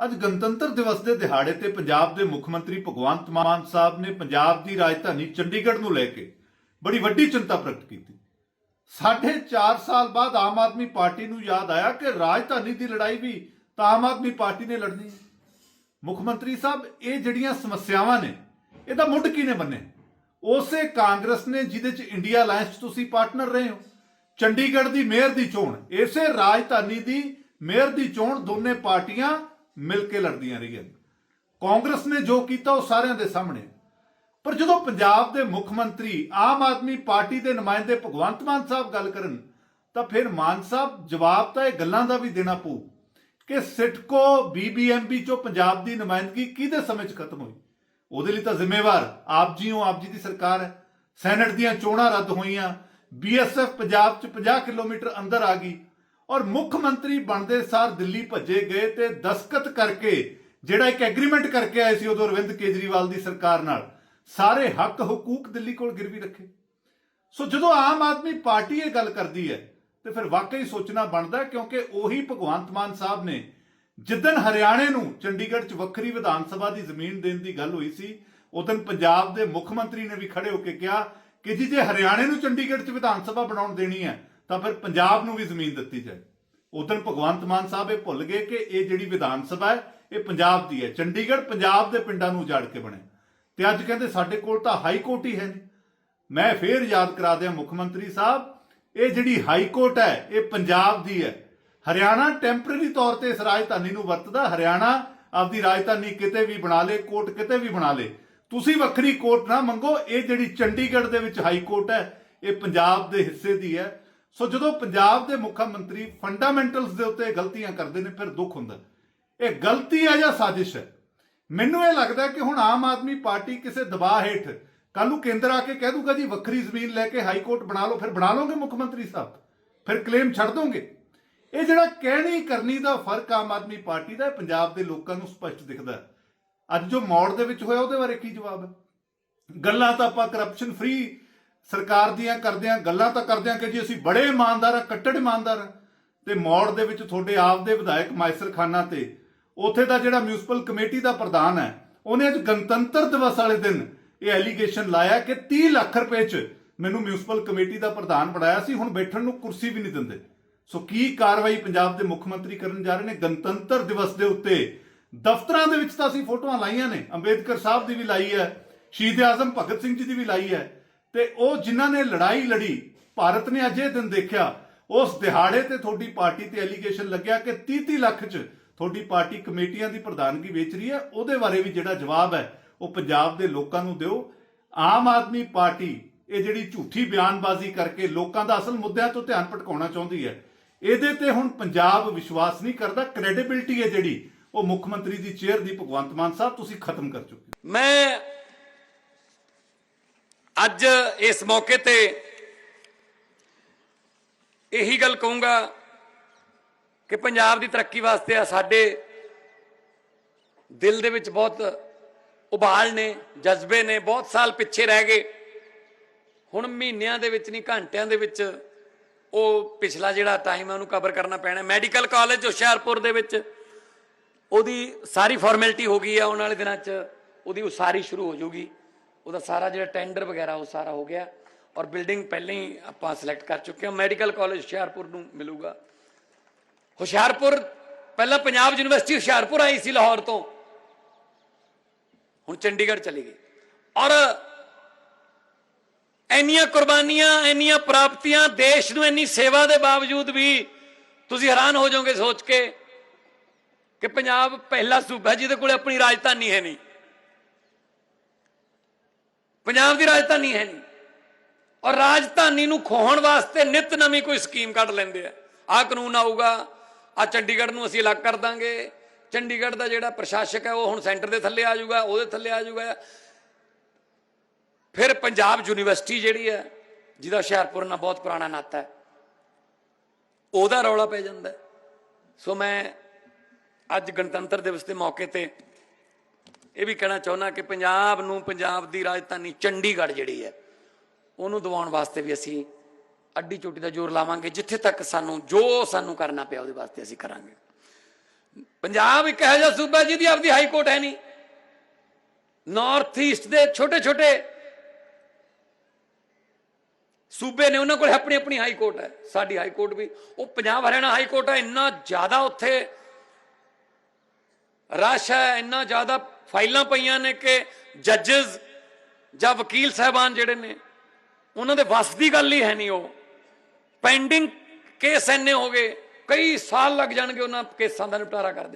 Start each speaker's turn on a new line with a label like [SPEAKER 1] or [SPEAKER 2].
[SPEAKER 1] ਅੱਜ ਗਣਤੰਤਰ ਦਿਵਸ ਦੇ ਦਿਹਾੜੇ ਤੇ ਪੰਜਾਬ ਦੇ ਮੁੱਖ ਮੰਤਰੀ ਭਗਵੰਤ ਮਾਨ ਸਾਹਿਬ ਨੇ ਪੰਜਾਬ ਦੀ ਰਾਜਧਾਨੀ ਚੰਡੀਗੜ੍ਹ ਨੂੰ ਲੈ ਕੇ ਬੜੀ ਵੱਡੀ ਚਿੰਤਾ ਪ੍ਰਗਟ ਕੀਤੀ। ਸਾਢੇ 4 ਸਾਲ ਬਾਅਦ ਆਮ ਆਦਮੀ ਪਾਰਟੀ ਨੂੰ ਯਾਦ ਆਇਆ ਕਿ ਰਾਜਧਾਨੀ ਦੀ ਲੜਾਈ ਵੀ ਤਾਂ ਆਮ ਆਦਮੀ ਪਾਰਟੀ ਨੇ ਲੜਨੀ ਹੈ। ਮੁੱਖ ਮੰਤਰੀ ਸਾਹਿਬ, ਇਹ ਜਿਹੜੀਆਂ ਸਮੱਸਿਆਵਾਂ ਨੇ, ਇਹਦਾ ਮੁੱਢ ਕਿਹਨੇ ਬੰਨੇ ਉਸੇ ਕਾਂਗਰਸ ਨੇ ਜਿਹਦੇ ਚ ਇੰਡੀਆ ਅਲਾਈਅੰਸ ਤੁਸੀਂ ਪਾਰਟਨਰ ਰਹੇ ਹੋ। ਚੰਡੀਗੜ੍ਹ ਦੀ ਮੇਅਰ ਦੀ ਚੋਣ, ਇਸੇ ਰਾਜਧਾਨੀ ਦੀ ਮੇਅਰ ਦੀ ਚੋਣ ਦੋਨੇ ਪਾਰਟੀਆਂ ਮਿਲ ਕੇ ਲੜਦੀਆਂ ਰਹੀਆਂ ਕਾਂਗਰਸ ਨੇ ਜੋ ਕੀਤਾ ਉਹ ਸਾਰਿਆਂ ਦੇ ਸਾਹਮਣੇ। ਪਰ ਜਦੋਂ ਪੰਜਾਬ ਦੇ ਮੁੱਖ ਮੰਤਰੀ ਆਮ ਆਦਮੀ ਪਾਰਟੀ ਦੇ ਨੁਮਾਇੰਦੇ ਭਗਵੰਤ ਮਾਨ ਸਾਹਿਬ ਗੱਲ ਕਰਨ, ਤਾਂ ਫਿਰ ਮਾਨ ਸਾਹਿਬ ਜਵਾਬ ਤਾਂ ਇਹ ਗੱਲਾਂ ਦਾ ਵੀ ਦੇਣਾ ਪਊ ਕਿ ਸਿਟਕੋ ਬੀਬੀਐਮਬੀ ਚੋਂ ਪੰਜਾਬ ਦੀ ਨੁਮਾਇੰਦਗੀ ਕਿਹਦੇ ਸਮੇਂ 'ਚ ਖਤਮ ਹੋਈ? ਉਹਦੇ ਲਈ ਤਾਂ ਜ਼ਿੰਮੇਵਾਰ ਆਪ ਜੀ ਹੋ, ਆਪ ਜੀ ਦੀ ਸਰਕਾਰ ਹੈ। ਸੈਨੇਟ ਦੀਆਂ ਚੋਣਾਂ ਰੱਦ ਹੋਈਆਂ। ਬੀਐਸਐਫ ਪੰਜਾਬ 'ਚ 50 ਕਿਲੋਮੀਟਰ ਅੰਦਰ ਆ ਗਈ। ਔਰ ਮੁੱਖ ਮੰਤਰੀ ਬਣਦੇ ਸਾਰ ਦਿੱਲੀ ਭੱਜੇ ਗਏ ਤੇ ਦਸਕਤ ਕਰਕੇ, ਜਿਹੜਾ ਇੱਕ ਐਗਰੀਮੈਂਟ ਕਰਕੇ ਆਏ ਸੀ ਉਦੋਂ ਅਰਵਿੰਦ ਕੇਜਰੀਵਾਲ ਦੀ ਸਰਕਾਰ ਨਾਲ, ਸਾਰੇ ਹੱਕ ਹਕੂਕ ਦਿੱਲੀ ਕੋਲ ਗਿਰਵੀ ਰੱਖੇ। ਸੋ ਜਦੋਂ ਆਮ ਆਦਮੀ ਪਾਰਟੀ ਇਹ ਗੱਲ ਕਰਦੀ ਹੈ, ਤੇ ਫਿਰ ਵਾਕਈ ਸੋਚਣਾ ਬਣਦਾ ਕਿਉਂਕਿ ਉਹੀ ਭਗਵੰਤ ਮਾਨ ਸਾਹਿਬ ਨੇ ਜਿੱਦਣ ਹਰਿਆਣੇ ਨੂੰ ਚੰਡੀਗੜ੍ਹ 'ਚ ਵੱਖਰੀ ਵਿਧਾਨ ਸਭਾ ਦੀ ਜ਼ਮੀਨ ਦੇਣ ਦੀ ਗੱਲ ਹੋਈ ਸੀ, ਉਦੋਂ ਪੰਜਾਬ ਦੇ ਮੁੱਖ ਮੰਤਰੀ ਨੇ ਵੀ ਖੜੇ ਹੋ ਕੇ ਕਿਹਾ ਕਿ ਜੀ ਜੇ ਹਰਿਆਣੇ ਨੂੰ ਚੰਡੀਗੜ੍ਹ 'ਚ ਵਿਧਾਨ ਸਭਾ ਬਣਾਉਣ ਦੇਣੀ ਹੈ ਤਾਂ ਫਿਰ ਪੰਜਾਬ ਨੂੰ ਵੀ ਜ਼ਮੀਨ ਦਿੱਤੀ ਜਾਏ। ਉਦੋਂ ਭਗਵੰਤ ਮਾਨ ਸਾਹਿਬ ਇਹ ਭੁੱਲ ਗਏ ਕਿ ਇਹ ਜਿਹੜੀ ਵਿਧਾਨ ਸਭਾ ਹੈ, ਇਹ ਪੰਜਾਬ ਦੀ ਹੈ। ਚੰਡੀਗੜ੍ਹ ਪੰਜਾਬ ਦੇ ਪਿੰਡਾਂ ਨੂੰ ਉਜਾੜ ਕੇ ਬਣਿਆ ਤੇ ਅੱਜ ਕਹਿੰਦੇ ਸਾਡੇ ਕੋਲ ਤਾਂ ਹਾਈ ਕੋਰਟ ਹੀ ਹੈ ਨਹੀਂ। ਮੈਂ ਫੇਰ ਯਾਦ ਕਰਾ ਦਿਆਂ ਮੁੱਖ ਮੰਤਰੀ ਸਾਹਿਬ, ਇਹ ਜਿਹੜੀ ਹਾਈ ਕੋਰਟ ਹੈ, ਇਹ ਪੰਜਾਬ ਦੀ ਹੈ। ਹਰਿਆਣਾ ਟੈਂਪਰੇਰੀ ਤੌਰ ਤੇ ਇਸ ਰਾਜਧਾਨੀ ਨੂੰ ਵਰਤਦਾ। ਹਰਿਆਣਾ ਆਪਦੀ ਰਾਜਧਾਨੀ ਕਿਤੇ ਵੀ ਬਣਾ ਲੇ, ਕੋਰਟ ਕਿਤੇ ਵੀ ਬਣਾ ਲੇ। ਤੁਸੀਂ ਵੱਖਰੀ ਕੋਰਟ ਨਾ ਮੰਗੋ, ਇਹ ਜਿਹੜੀ ਚੰਡੀਗੜ੍ਹ ਦੇ ਵਿੱਚ ਹਾਈ ਕੋਰਟ ਹੈ, ਇਹ ਪੰਜਾਬ ਦੇ ਹਿੱਸੇ ਦੀ ਹੈ। ਸੋ ਜਦੋਂ ਪੰਜਾਬ ਦੇ ਮੁੱਖ ਮੰਤਰੀ ਫੰਡਾਮੈਂਟਲਸ ਦੇ ਉੱਤੇ ਗਲਤੀਆਂ ਕਰਦੇ ਨੇ, ਫਿਰ ਦੁੱਖ ਹੁੰਦਾ। ਇਹ ਗਲਤੀ ਹੈ ਜਾਂ ਸਾਜ਼ਿਸ਼ ਹੈ? ਮੈਨੂੰ ਇਹ ਲੱਗਦਾ ਕਿ ਹੁਣ ਆਮ ਆਦਮੀ ਪਾਰਟੀ ਕਿਸੇ ਦਬਾਅ ਹੇਠ ਕੱਲ ਨੂੰ ਕੇਂਦਰ ਆ ਕੇ ਕਹਿ ਦੂਗਾ, ਜੀ, ਵੱਖਰੀ ਜ਼ਮੀਨ ਲੈ ਕੇ ਹਾਈ ਕੋਰਟ ਬਣਾ ਲਓ, ਫਿਰ ਬਣਾ ਲਓਗੇ ਮੁੱਖ ਮੰਤਰੀ ਸਾਹਿਬ? ਫਿਰ ਕਲੇਮ ਛੱਡ ਦੋਗੇ? ਇਹ ਜਿਹੜਾ ਕਹਿਣੀ ਕਰਨੀ ਦਾ ਫ਼ਰਕ ਆਮ ਆਦਮੀ ਪਾਰਟੀ ਦਾ ਪੰਜਾਬ ਦੇ ਲੋਕਾਂ ਨੂੰ ਸਪਸ਼ਟ ਦਿਖਦਾ ਅੱਜ ਜੋ ਮੌੜ ਦੇ ਵਿੱਚ ਹੋਇਆ, ਉਹਦੇ ਬਾਰੇ ਕੀ ਜਵਾਬ ਹੈ? ਗੱਲਾਂ ਤਾਂ ਆਪਾਂ ਕਰਪਸ਼ਨ ਫ੍ਰੀ ਸਰਕਾਰ ਦੀਆਂ ਕਰਦਿਆਂ ਗੱਲਾਂ ਤਾਂ ਕਰਦਿਆਂ ਕਿ ਜੀ ਅਸੀਂ ਬੜੇ ਇਮਾਨਦਾਰ ਆ, ਕੱਟੜ ਇਮਾਨਦਾਰ ਆ। ਤੇ ਮੌੜ ਦੇ ਵਿੱਚ ਤੁਹਾਡੇ ਆਪ ਦੇ ਵਿਧਾਇਕ ਮਾਇਸਰ ਖਾਨਾ ਤੇ ਉਥੇ ਦਾ ਜਿਹੜਾ ਮਿਊਨਿਸਪਲ ਕਮੇਟੀ ਦਾ ਪ੍ਰਧਾਨ ਹੈ, ਉਹਨੇ ਅੱਜ ਗਣਤੰਤਰ ਦਿਵਸ ਵਾਲੇ ਦਿਨ ਇਹ ਐਲੀਗੇਸ਼ਨ ਲਾਇਆ ਕਿ 30 ਲੱਖ ਰੁਪਏ 'ਚ ਮੈਨੂੰ ਮਿਊਨਿਸਪਲ ਕਮੇਟੀ ਦਾ ਪ੍ਰਧਾਨ ਬਣਾਇਆ ਸੀ, ਹੁਣ ਬੈਠਣ ਨੂੰ ਕੁਰਸੀ ਵੀ ਨਹੀਂ ਦਿੰਦੇ। ਸੋ ਕੀ ਕਾਰਵਾਈ ਪੰਜਾਬ ਦੇ ਮੁੱਖ ਮੰਤਰੀ ਕਰਨ ਜਾ ਰਹੇ ਨੇ? ਗਣਤੰਤਰ ਦਿਵਸ ਦੇ ਉੱਤੇ ਦਫ਼ਤਰਾਂ ਦੇ ਵਿੱਚ ਤਾਂ ਅਸੀਂ ਫੋਟੋਆਂ ਲਾਈਆਂ ਨੇ, ਅੰਬੇਦਕਰ ਸਾਹਿਬ ਦੀ ਵੀ ਲਾਈ ਹੈ, ਸ਼ਹੀਦ ਆਜ਼ਮ ਭਗਤ ਸਿੰਘ ਜੀ ਦੀ ਵੀ ਲਾਈ ਹੈ। ਤੇ ਉਹ ਜਿਨ੍ਹਾਂ ਨੇ ਲੜਾਈ ਲੜੀ, ਭਾਰਤ ਨੇ ਅਜੇ ਦਿਨ ਦੇਖਿਆ, ਉਸ ਦਿਹਾੜੇ ਤੇ ਤੁਹਾਡੀ ਪਾਰਟੀ ਤੇ ਐਲੀਗੇਸ਼ਨ ਲੱਗਿਆ ਕਿ 30-30 ਲੱਖ 'ਚ ਤੁਹਾਡੀ ਪਾਰਟੀ ਕਮੇਟੀਆਂ ਦੀ ਪ੍ਰਧਾਨਗੀ ਵੇਚ ਰਹੀ ਹੈ। ਉਹਦੇ ਬਾਰੇ ਵੀ ਜਿਹੜਾ ਜਵਾਬ ਹੈ, ਉਹ ਪੰਜਾਬ ਦੇ ਲੋਕਾਂ ਨੂੰ ਦਿਓ। ਆਮ ਆਦਮੀ ਪਾਰਟੀ, ਇਹ ਜਿਹੜੀ ਝੂਠੀ ਬਿਆਨਬਾਜ਼ੀ ਕਰਕੇ ਲੋਕਾਂ ਦਾ ਅਸਲ ਮੁੱਦਿਆਂ ਤੋਂ ਧਿਆਨ ਭਟਕਾਉਣਾ ਚਾਹੁੰਦੀ ਹੈ, ਇਹਦੇ ਤੇ ਹੁਣ ਪੰਜਾਬ ਵਿਸ਼ਵਾਸ ਨਹੀਂ ਕਰਦਾ। ਕ੍ਰੈਡੀਬਿਲਟੀ ਹੈ ਜਿਹੜੀ, ਉਹ ਮੁੱਖ ਮੰਤਰੀ ਦੀ ਚੇਅਰ ਦੀ ਭਗਵੰਤ ਮਾਨ ਸਾਹਿਬ, ਤੁਸੀਂ ਖਤਮ ਕਰ ਚੁੱਕੇ
[SPEAKER 2] ਮੈਂ ਅੱਜ ਇਸ ਮੌਕੇ ਤੇ ਇਹੀ ਗੱਲ ਕਹੂੰਗਾ ਕਿ ਪੰਜਾਬ ਦੀ ਤਰੱਕੀ ਵਾਸਤੇ ਆ ਸਾਡੇ ਦਿਲ ਦੇ ਵਿੱਚ ਬਹੁਤ ਉਬਾਲ ਨੇ, ਜਜ਼ਬੇ ਨੇ, ਬਹੁਤ ਸਾਲ ਪਿੱਛੇ ਰਹਿ ਗਏ। ਹੁਣ ਮਹੀਨਿਆਂ ਦੇ ਵਿੱਚ ਨਹੀਂ, ਘੰਟਿਆਂ ਦੇ ਵਿੱਚ ਉਹ ਪਿਛਲਾ ਜਿਹੜਾ ਟਾਈਮ ਹੈ ਉਹਨੂੰ ਕਵਰ ਕਰਨਾ ਪੈਣਾ। ਮੈਡੀਕਲ ਕਾਲਜ ਹੁਸ਼ਿਆਰਪੁਰ ਦੇ ਵਿੱਚ ਉਹਦੀ ਸਾਰੀ ਫਾਰਮੈਲਿਟੀ ਹੋ ਗਈ ਹੈ ਆਉਣ ਵਾਲੇ ਦਿਨਾਂ 'ਚ ਉਹਦੀ ਉਸਾਰੀ ਸ਼ੁਰੂ ਹੋ ਜਾਊਗੀ। ਉਹਦਾ ਸਾਰਾ ਜਿਹੜਾ ਟੈਂਡਰ ਵਗੈਰਾ, ਉਹ ਸਾਰਾ ਹੋ ਗਿਆ। ਔਰ ਬਿਲਡਿੰਗ ਪਹਿਲਾਂ ਹੀ ਆਪਾਂ ਸਿਲੈਕਟ ਕਰ ਚੁੱਕੇ ਹਾਂ। ਮੈਡੀਕਲ ਕਾਲਜ ਹੁਸ਼ਿਆਰਪੁਰ ਨੂੰ ਮਿਲੂਗਾ। ਹੁਸ਼ਿਆਰਪੁਰ, ਪਹਿਲਾਂ ਪੰਜਾਬ ਯੂਨੀਵਰਸਿਟੀ ਹੁਸ਼ਿਆਰਪੁਰ ਆਈ ਸੀ ਲਾਹੌਰ ਤੋਂ। ਹੁਣ ਚੰਡੀਗੜ੍ਹ ਚਲੀ ਗਈ। ਔਰ ਇੰਨੀਆਂ ਕੁਰਬਾਨੀਆਂ, ਇੰਨੀਆਂ ਪ੍ਰਾਪਤੀਆਂ ਦੇਸ਼ ਨੂੰ ਇੰਨੀ ਸੇਵਾ ਦੇ ਬਾਵਜੂਦ ਵੀ ਤੁਸੀਂ ਹੈਰਾਨ ਹੋ ਜਾਓਗੇ ਸੋਚ ਕੇ ਕਿ ਪੰਜਾਬ ਪਹਿਲਾ ਸੂਬਾ ਜਿਹਦੇ ਕੋਲ ਆਪਣੀ ਰਾਜਧਾਨੀ ਹੈ ਨਹੀਂ। ਪੰਜਾਬ ਦੀ ਰਾਜਧਾਨੀ ਹੈ ਨਹੀਂ। ਔਰ ਰਾਜਧਾਨੀ ਨੂੰ ਖੋਹਣ ਵਾਸਤੇ ਨਿਤ ਨਵੀਂ ਕੋਈ ਸਕੀਮ ਕੱਢ ਲੈਂਦੇ ਆ। ਆਹ ਕਾਨੂੰਨ ਆਊਗਾ ਆ ਚੰਡੀਗੜ੍ਹ ਨੂੰ ਅਸੀਂ ਅਲੱਗ ਕਰ ਦਾਂਗੇ। ਚੰਡੀਗੜ੍ਹ ਦਾ ਜਿਹੜਾ ਪ੍ਰਸ਼ਾਸਕ ਹੈ, ਉਹ ਹੁਣ ਸੈਂਟਰ ਦੇ ਥੱਲੇ ਆ ਜਾਊਗਾ, ਉਹਦੇ ਥੱਲੇ ਆ ਜਾਊਗਾ। ਫਿਰ ਪੰਜਾਬ ਯੂਨੀਵਰਸਿਟੀ ਜਿਹੜੀ ਹੈ, ਜਿਹਦਾ ਹੁਸ਼ਿਆਰਪੁਰ ਨਾਲ ਬਹੁਤ ਪੁਰਾਣਾ ਨਾਤਾ ਹੈ, ਉਹਦਾ ਰੌਲਾ ਪੈ ਜਾਂਦਾ ਸੋ ਮੈਂ ਅੱਜ ਗਣਤੰਤਰ ਦਿਵਸ ਦੇ ਮੌਕੇ ਤੇ ਇਹ ਵੀ ਕਹਿਣਾ ਚਾਹੁੰਦਾ ਕਿ ਪੰਜਾਬ ਨੂੰ ਪੰਜਾਬ ਦੀ ਰਾਜਧਾਨੀ ਚੰਡੀਗੜ੍ਹ ਜਿਹੜੀ ਹੈ, ਉਹਨੂੰ ਦਿਵਾਉਣ ਵਾਸਤੇ ਵੀ ਅਸੀਂ ਅੱਡੀ ਚੋਟੀ ਦਾ ਜ਼ੋਰ ਲਾਵਾਂਗੇ, ਜਿੱਥੇ ਤੱਕ ਸਾਨੂੰ, ਜੋ ਸਾਨੂੰ ਕਰਨਾ ਪਿਆ ਉਹਦੇ ਵਾਸਤੇ ਅਸੀਂ ਕਰਾਂਗੇ। ਪੰਜਾਬ ਇੱਕ ਇਹੋ ਜਿਹਾ ਸੂਬਾ ਜਿਹਦੀ ਆਪਦੀ ਹਾਈ ਕੋਰਟ ਹੈ ਨਹੀਂ। ਨਾਰਥ ਈਸਟ ਦੇ ਛੋਟੇ ਛੋਟੇ ਸੂਬੇ ਨੇ ਉਹਨਾਂ ਕੋਲ ਆਪਣੀ ਆਪਣੀ ਹਾਈ ਕੋਰਟ ਹੈ। ਸਾਡੀ ਹਾਈ ਕੋਰਟ ਵੀ, ਉਹ ਪੰਜਾਬ ਹਰਿਆਣਾ ਹਾਈ ਕੋਰਟ ਹੈ, ਇੰਨਾ ਜ਼ਿਆਦਾ ਉੱਥੇ ਰਸ਼ ਹੈ, ਇੰਨਾ ਜ਼ਿਆਦਾ ਫਾਈਲਾਂ ਪਈਆਂ ਨੇ ਕਿ ਜੱਜਸ ਜਾਂ ਵਕੀਲ ਸਾਹਿਬਾਨ ਜਿਹੜੇ ਨੇ, ਉਹਨਾਂ ਦੇ ਵੱਸ ਦੀ ਗੱਲ ਹੀ ਹੈ ਨਹੀਂ ਉਹ। ਪੈਂਡਿੰਗ ਕੇਸ ਇੰਨੇ ਹੋ ਗਏ, ਕਈ ਸਾਲ ਲੱਗ ਜਾਣਗੇ ਉਹਨਾਂ ਕੇਸਾਂ ਦਾ ਨਿਪਟਾਰਾ ਕਰਦੇ